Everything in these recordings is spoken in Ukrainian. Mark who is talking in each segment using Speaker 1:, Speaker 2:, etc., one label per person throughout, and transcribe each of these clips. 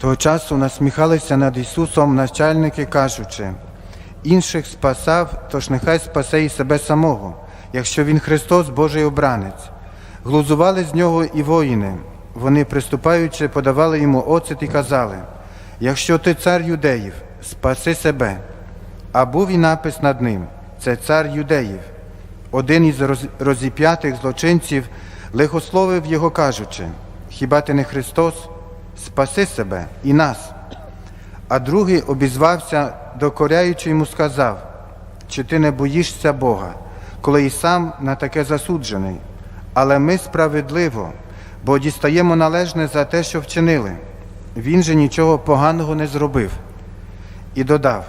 Speaker 1: Того часу насміхалися над Ісусом начальники, кажучи, інших спасав, тож нехай спасе і себе самого, якщо Він Христос, Божий обранець. Глузували з нього і воїни. Вони, приступаючи, подавали йому оцет і казали, якщо ти цар юдеїв, спаси себе. А був і напис над ним це цар юдеїв. Один із розіп'ятих злочинців лихословив його, кажучи, хіба ти не Христос? Спаси себе і нас. А другий обізвався, докоряючи йому, сказав, чи ти не боїшся Бога, коли і сам на таке засуджений. Але ми справедливо, бо дістаємо належне за те, що вчинили. Він же нічого поганого не зробив. І додав: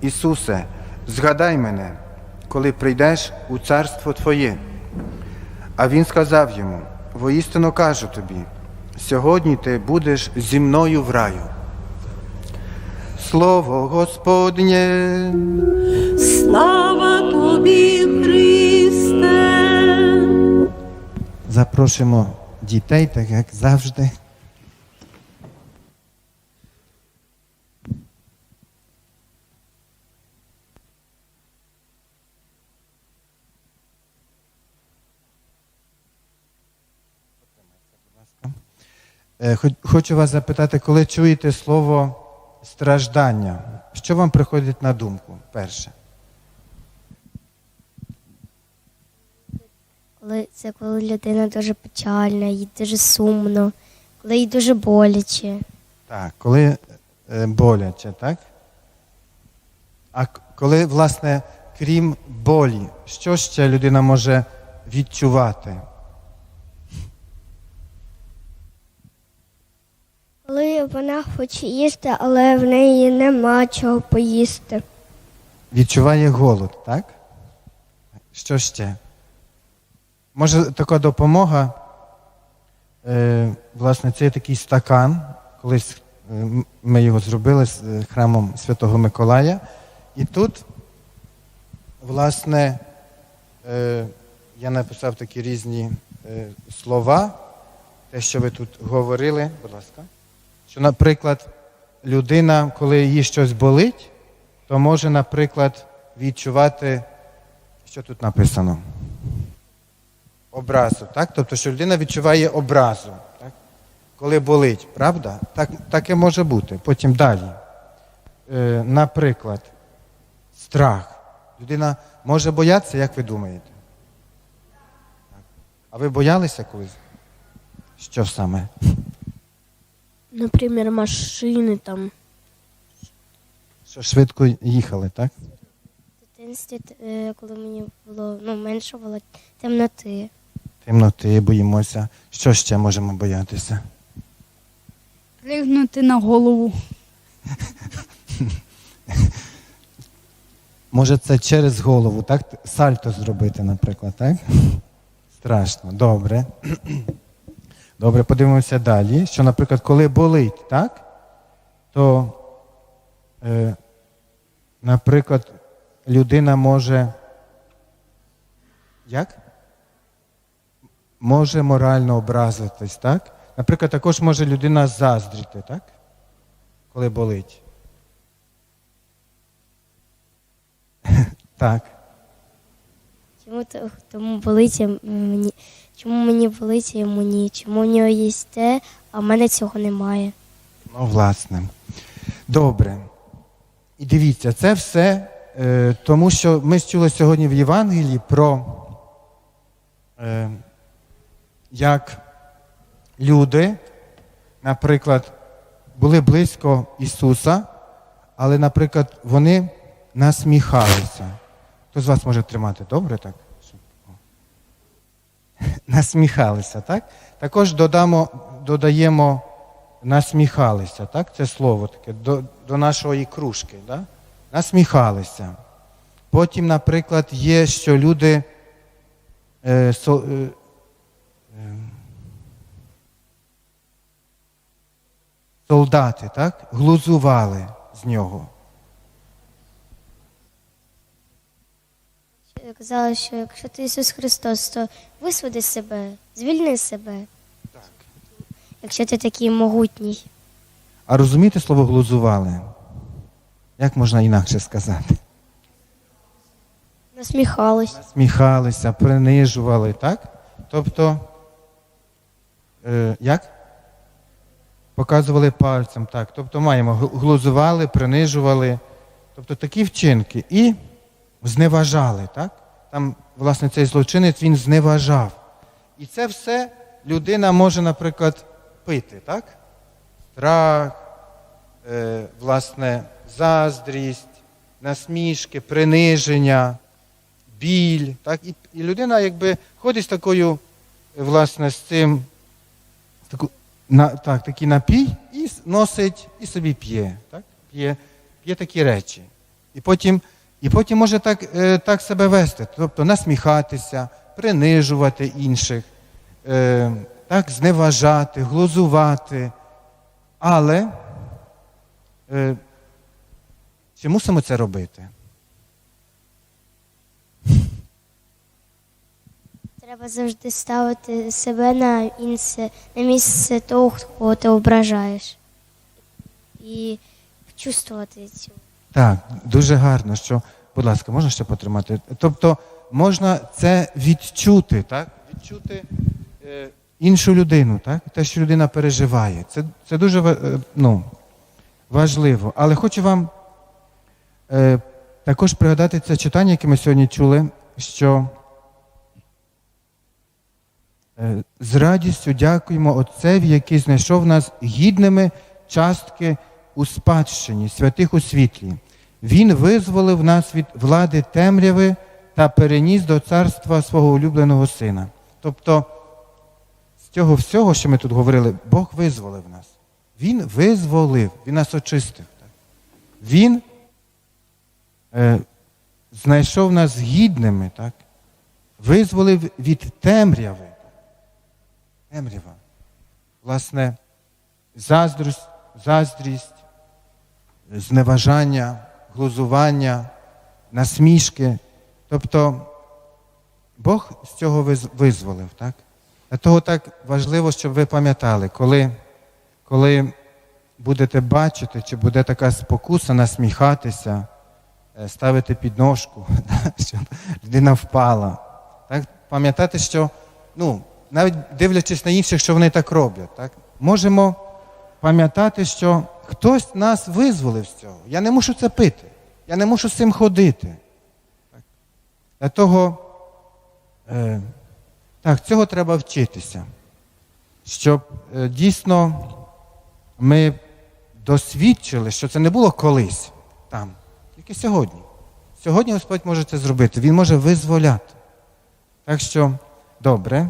Speaker 1: Ісусе, згадай мене, коли прийдеш у царство Твоє. А він сказав йому: воістину кажу тобі, сьогодні ти будеш зі мною в раю. Слово Господнє.
Speaker 2: Слава тобі, Христе.
Speaker 1: Запрошуємо дітей, так як завжди. Хочу вас запитати, коли чуєте слово страждання, що вам приходить на думку перше?
Speaker 3: Коли це коли людина дуже печальна, їй дуже сумно, коли їй дуже боляче.
Speaker 1: Так, коли е, боляче, так? А коли, власне, крім болі, що ще людина може відчувати?
Speaker 3: Коли вона хоче їсти, але в неї нема чого поїсти.
Speaker 1: Відчуває голод, так? Що ще? Може, така допомога, е, власне, це такий стакан. Колись е, ми його зробили з е, храмом Святого Миколая. І тут, власне, е, я написав такі різні е, слова, те, що ви тут говорили, будь ласка. Що, наприклад, людина, коли їй щось болить, то може, наприклад, відчувати, що тут написано? Образу, так? Тобто, що людина відчуває образу, так? коли болить, правда? Так, таке може бути. Потім далі. Е, наприклад, страх. Людина може боятися, як ви думаєте? А ви боялися колись? Що саме?
Speaker 4: Например, машины там.
Speaker 1: Що швидко їхали, так?
Speaker 3: В дитинстві, е, коли мені було ну, менше було темноти.
Speaker 1: Темноти боїмося. Що ще можемо боятися?
Speaker 4: Пригнути на голову.
Speaker 1: Може, це через голову, так? Сальто зробити, наприклад, так? Страшно. Добре. Добре, подивимося далі. Що, наприклад, коли болить, так? То, е, наприклад, людина може. Як? Може морально образитись, так? Наприклад, також може людина заздріти, так? Коли болить. Так.
Speaker 3: Чому то- тому болить мені? Чому мені болить, йому ні? Чому в нього є те, а в мене цього немає?
Speaker 1: Ну, власне. Добре. І дивіться, це все, е, тому що ми чули сьогодні в Євангелії про е, як люди, наприклад, були близько Ісуса, але, наприклад, вони насміхалися. Хто з вас може тримати добре так? Насміхалися, так? Також додамо, додаємо насміхалися, так? Це слово таке до, до нашої кружки, да? насміхалися. Потім, наприклад, є, що люди е, со, е, е, солдати, так? глузували з нього.
Speaker 3: Казали, що якщо ти Ісус Христос, то висводи себе, звільни себе.
Speaker 1: Так.
Speaker 3: Якщо ти такий могутній.
Speaker 1: А розумієте слово глузували? Як можна інакше сказати?
Speaker 3: Насміхались.
Speaker 1: Сміхалися, принижували, так? Тобто, е, як? Показували пальцем, так. Тобто маємо глузували, принижували, тобто такі вчинки. І зневажали, так? Там, власне, цей злочинець він зневажав. І це все людина може, наприклад, пити, так? Страх, е, власне, заздрість, насмішки, приниження, біль. Так? І, і людина якби ходить з такою, власне, з цим, таку, на, так, такий напій і носить і собі п'є. Так? П'є такі речі. І потім, і потім може так, е, так себе вести, тобто насміхатися, принижувати інших, е, так, зневажати, глузувати. Але е, чи мусимо це робити?
Speaker 3: Треба завжди ставити себе на інше, на місце того, кого ти ображаєш. І чувствувати цю.
Speaker 1: Так, дуже гарно, що, будь ласка, можна ще потримати? Тобто можна це відчути, так? Відчути е, іншу людину, так? Те, що людина переживає. Це, це дуже е, ну, важливо. Але хочу вам е, також пригадати це читання, яке ми сьогодні чули, що е, з радістю дякуємо Отцеві, який знайшов нас гідними частки у спадщині, святих у світлі. Він визволив нас від влади темряви та переніс до царства свого улюбленого сина. Тобто, з цього всього, що ми тут говорили, Бог визволив нас. Він визволив, Він нас очистив. Він е, знайшов нас гідними, так? визволив від темряви. Темрява. Власне, заздрість, заздрість, зневажання, глузування, насмішки. Тобто Бог з цього визволив. Так? Для того так важливо, щоб ви пам'ятали, коли, коли будете бачити, чи буде така спокуса насміхатися, е, ставити підножку, щоб людина впала. Так? Пам'ятати, що ну, навіть дивлячись на інших, що вони так роблять, так? можемо пам'ятати, що хтось нас визволив з цього. Я не мушу це пити, я не мушу з цим ходити. Для того, е, так, цього треба вчитися, щоб е, дійсно ми досвідчили, що це не було колись там, тільки сьогодні. Сьогодні Господь може це зробити, Він може визволяти. Так що, добре,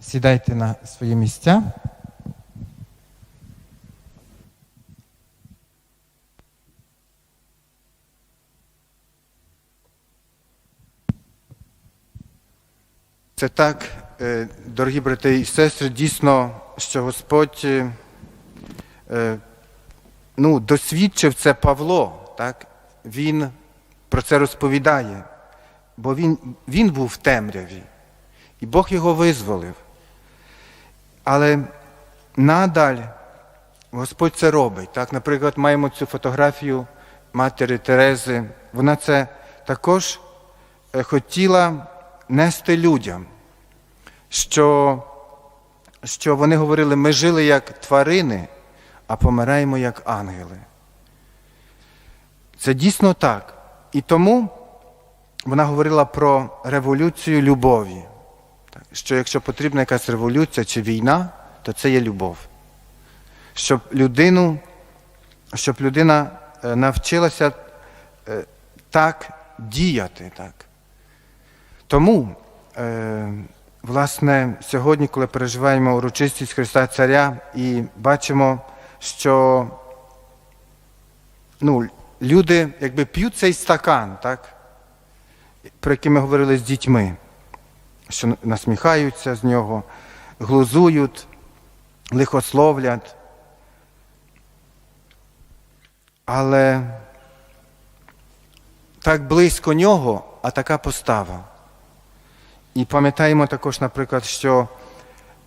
Speaker 1: сідайте на свої місця. Це так, е, дорогі брати і сестри, дійсно, що Господь е, е, ну, досвідчив це Павло, так? Він про це розповідає, бо він, він був в темряві, і Бог його визволив. Але надаль Господь це робить. Так? Наприклад, маємо цю фотографію матері Терези. Вона це також хотіла нести людям, що, що вони говорили, ми жили як тварини, а помираємо як ангели. Це дійсно так. І тому вона говорила про революцію любові. Що якщо потрібна якась революція чи війна, то це є любов. Щоб людину, щоб людина е, навчилася е, так діяти. Так. Тому, е, власне, сьогодні, коли переживаємо урочистість Христа Царя і бачимо, що ну, люди якби п'ють цей стакан, так, про який ми говорили з дітьми, що насміхаються з нього, глузують, лихословлять. Але так близько нього, а така постава. І пам'ятаємо також, наприклад, що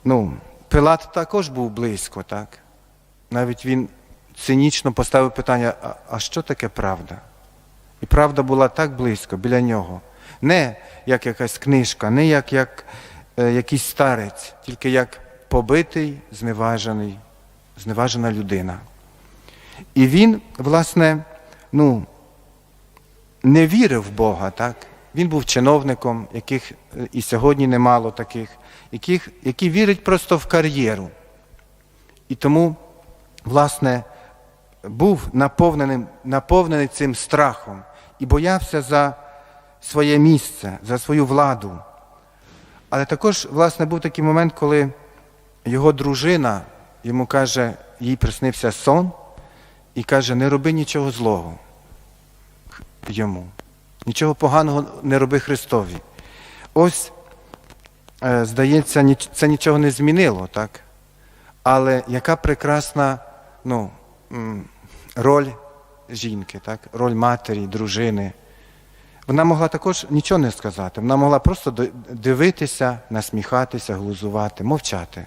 Speaker 1: ну, Пилат також був близько, так? Навіть він цинічно поставив питання: а, а що таке правда? І правда була так близько біля нього. Не як якась книжка, не як, як е, якийсь старець, тільки як побитий, зневажений, зневажена людина. І він, власне, ну, не вірив в Бога, так? Він був чиновником, яких і сьогодні немало таких, яких, які вірять просто в кар'єру. І тому, власне, був наповнений, наповнений цим страхом і боявся за своє місце, за свою владу. Але також, власне, був такий момент, коли його дружина йому каже, їй приснився сон, і каже, не роби нічого злого йому. Нічого поганого не роби Христові. Ось, е, здається, це нічого не змінило, так? Але яка прекрасна ну, роль жінки, так? роль матері, дружини. Вона могла також нічого не сказати. Вона могла просто дивитися, насміхатися, глузувати, мовчати,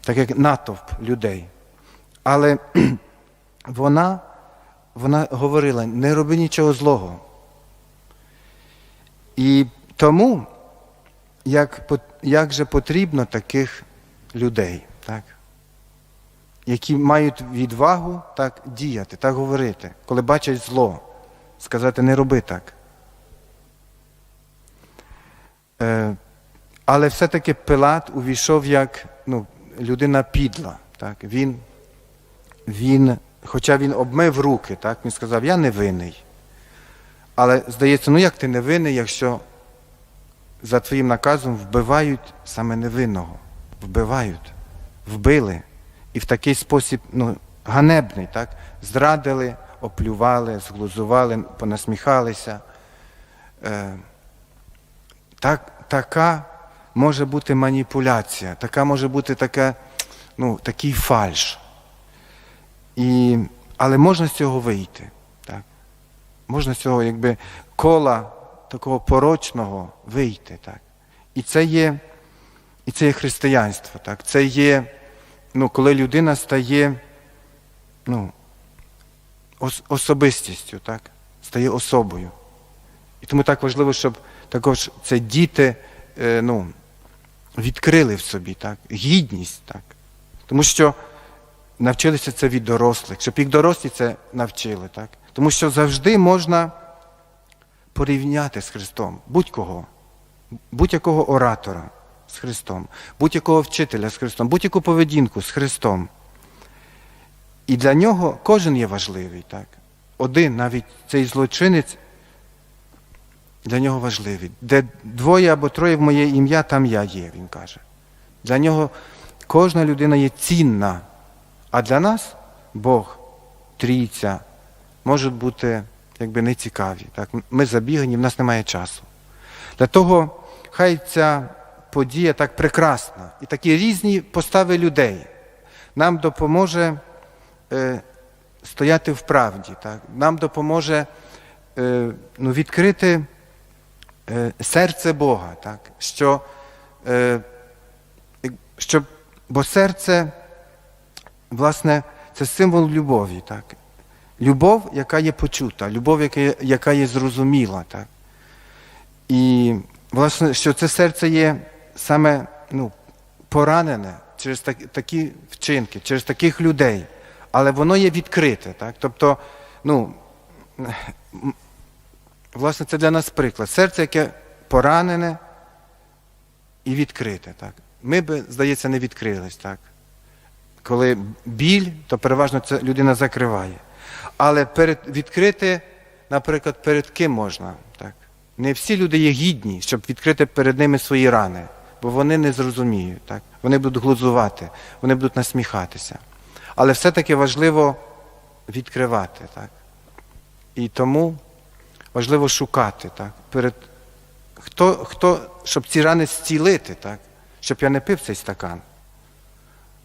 Speaker 1: так як натовп людей. Але вона, вона говорила: не роби нічого злого. І тому, як, як же потрібно таких людей, так? які мають відвагу так діяти, так говорити, коли бачать зло, сказати не роби так. Е, але все-таки Пилат увійшов як ну, людина підла. Так? Він, він, хоча він обмив руки, так? він сказав, я не винний. Але здається, ну як ти не винний, якщо за твоїм наказом вбивають саме невинного. Вбивають, вбили. І в такий спосіб ну, ганебний, так? зрадили, оплювали, зглузували, понасміхалися. Е, так, така може бути маніпуляція, така може бути така, ну, такий фальш. І, але можна з цього вийти. Можна з цього якби кола такого порочного вийти. Так? І це є, і це є християнство. Так? Це є, ну, коли людина стає ну, особистістю, так? стає особою. І тому так важливо, щоб також це діти е, ну, відкрили в собі так? гідність. Так? Тому що навчилися це від дорослих, щоб їх дорослі це навчили. Так? Тому що завжди можна порівняти з Христом будь-кого, будь-якого оратора з Христом, будь-якого вчителя з Христом, будь-яку поведінку з Христом. І для нього кожен є важливий. Так? Один, навіть цей злочинець, для нього важливий. Де двоє або троє в моє ім'я, там я є, він каже. Для нього кожна людина є цінна. А для нас Бог, трійця, можуть бути якби нецікаві. Так? Ми забігані, в нас немає часу. Для того хай ця подія так прекрасна і такі різні постави людей нам допоможе е, стояти в правді, так? нам допоможе е, ну, відкрити е, серце Бога, так? Що, е, щоб, бо серце, власне, це символ любові. Так? Любов, яка є почута, любов, яка яка є зрозуміла. Так? І, власне, що це серце є саме ну, поранене через так, такі вчинки, через таких людей, але воно є відкрите. Так? Тобто, ну, власне, це для нас приклад. Серце, яке поранене і відкрите. Так? Ми би, здається, не відкрились. Так? Коли біль, то переважно це людина закриває. Але перед, відкрити, наприклад, перед ким можна. Так? Не всі люди є гідні, щоб відкрити перед ними свої рани, бо вони не зрозуміють. Так? Вони будуть глузувати, вони будуть насміхатися. Але все-таки важливо відкривати. Так? І тому важливо шукати. Так? Перед... Хто, хто, щоб ці рани зцілити, так? щоб я не пив цей стакан.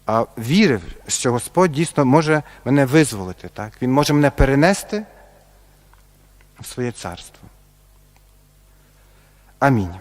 Speaker 1: А вірив, що Господь дійсно може мене визволити. Так? Він може мене перенести в своє царство. Амінь.